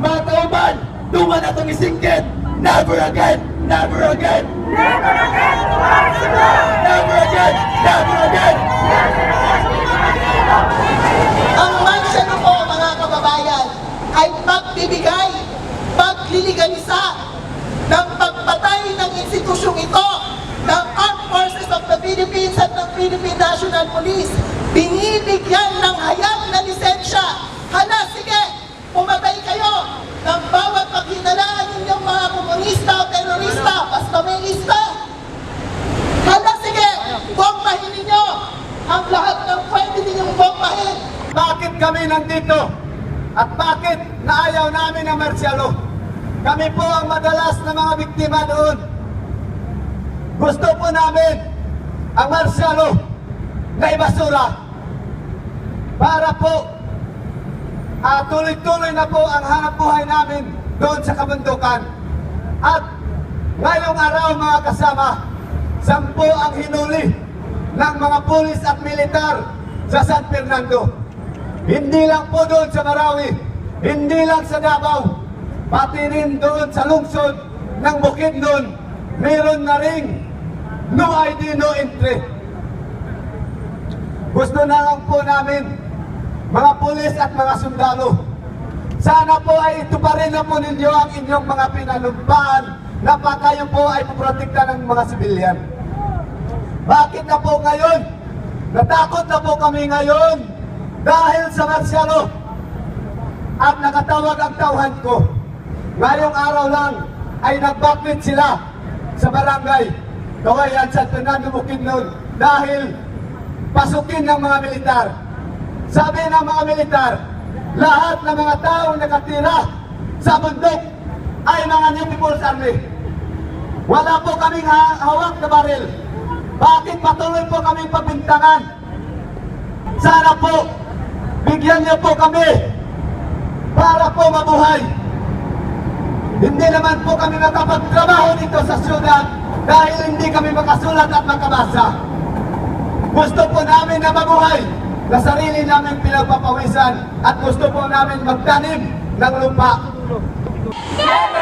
mga kauban, duman atong isingkit. Never again, never again, Never again never again, never again. Ang mansya na po mga kababayan ay pagbibigay, pagliligalisa ng pagpatay ng institusyong ito ng Armed Forces of the Philippines at ng Philippine National Police. Kami nandito? At bakit naayaw namin ang marsyalo? Kami po ang madalas na mga biktima doon. Gusto po namin ang marsyalo na ibasura para po ah, tuloy-tuloy na po ang hanap buhay namin doon sa kabundukan. At ngayong araw mga kasama, sampo ang hinuli ng mga pulis at militar sa San Fernando. Hindi lang po doon sa Marawi, hindi lang sa Davao, pati rin doon sa lungsod ng Bukidnon, meron na ring no ID, no entry. Gusto na lang po namin, mga pulis at mga sundalo, sana po ay ito pa rin na po ninyo ang inyong mga pinalumpaan na pa kayo po ay puprotekta ng mga sibilyan. Bakit na po ngayon? Natakot na po kami ngayon dahil sa marsyalo at nakatawag ang tauhan ko. Ngayong araw lang ay nagbaklit sila sa barangay Kawayan San Fernando Bukidnon dahil pasukin ng mga militar. Sabi ng mga militar, lahat ng mga taong nakatira sa bundok ay mga New People's Army. Wala po kaming ha- hawak na baril. Bakit patuloy po kaming pabintangan? Sana po, bigyan niyo po kami para po mabuhay. Hindi naman po kami makapagtrabaho dito sa syudad dahil hindi kami makasulat at makabasa. Gusto po namin na mabuhay na sarili namin pinagpapawisan at gusto po namin magtanim ng lupa. Never